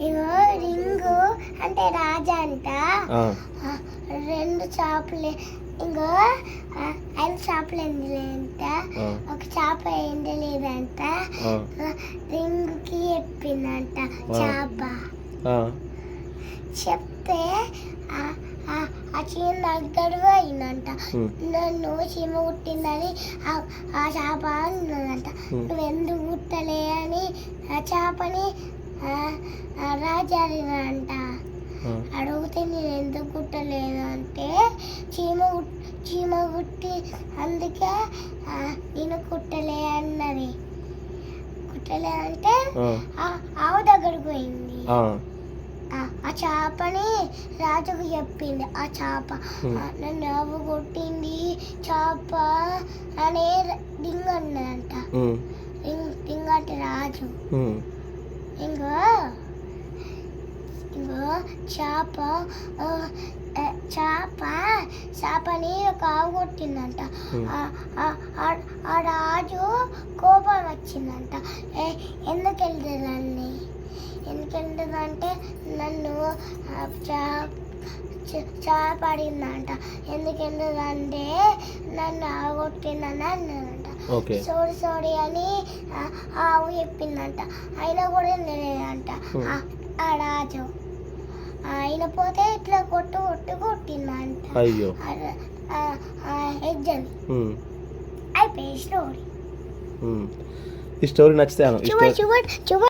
ఇగో ring అంటే రాజా అంట. రెండు చేపలు. ఇంకో ఐదు చేపలు ఎండలేదంట ఆ, ఒక చేప ఎండలేదంట. రింగుకి చెప్పిందంట. చేప. చెప్తే ఆ- చీమ దగ్గర అయిందంట. నన్ను చీమ కుట్టిందని ఆ- చేప అన్నదంట. ఉమ్. నువ్వు ఎందుకు కుట్టలే అని ఆ చేపని ఆ, అడిగితే నేను ఎందుకు కుట్టలేదు అంటే చీమ చీమ కుట్టి అందుకే నేను కుట్టలే అన్నది. కుట్టలే అంటే ఆవు దగ్గరకు పోయింది. ఆ, చేపని రాజుకు చెప్పింది. ఆ చేప నన్ను ఆవు కొట్టింది చేప అనే డింగ్ అన్నదంట. డింగ్ డింగ్ అంటే రాజు. ఇంకో ఇంకో చేప చేప చేపని ఒక ఆవు కొట్టిందంట. ఆ- రాజు కోపం వచ్చిందంట. ఏ, ఎందుకు వెళ్తుందండి ఎందుకు వెళ్తుందంటే నన్ను చేప అడిగిందంట ఎందుకు వెళ్తుందంటే నన్ను ఆగొట్టిందని అన్నదంట ఓకే. సోడి సోడి అని ఆవు చెప్పిందంట. అయినా కూడా Hmm. ఆ- రాజు. ఆయన పోతే ఇట్లా కొట్టు కొట్టు కొట్టిందంట. ఎగ్జామ్ అయిపోయి స్టోరీ. ఈ స్టోరీ నచ్చితే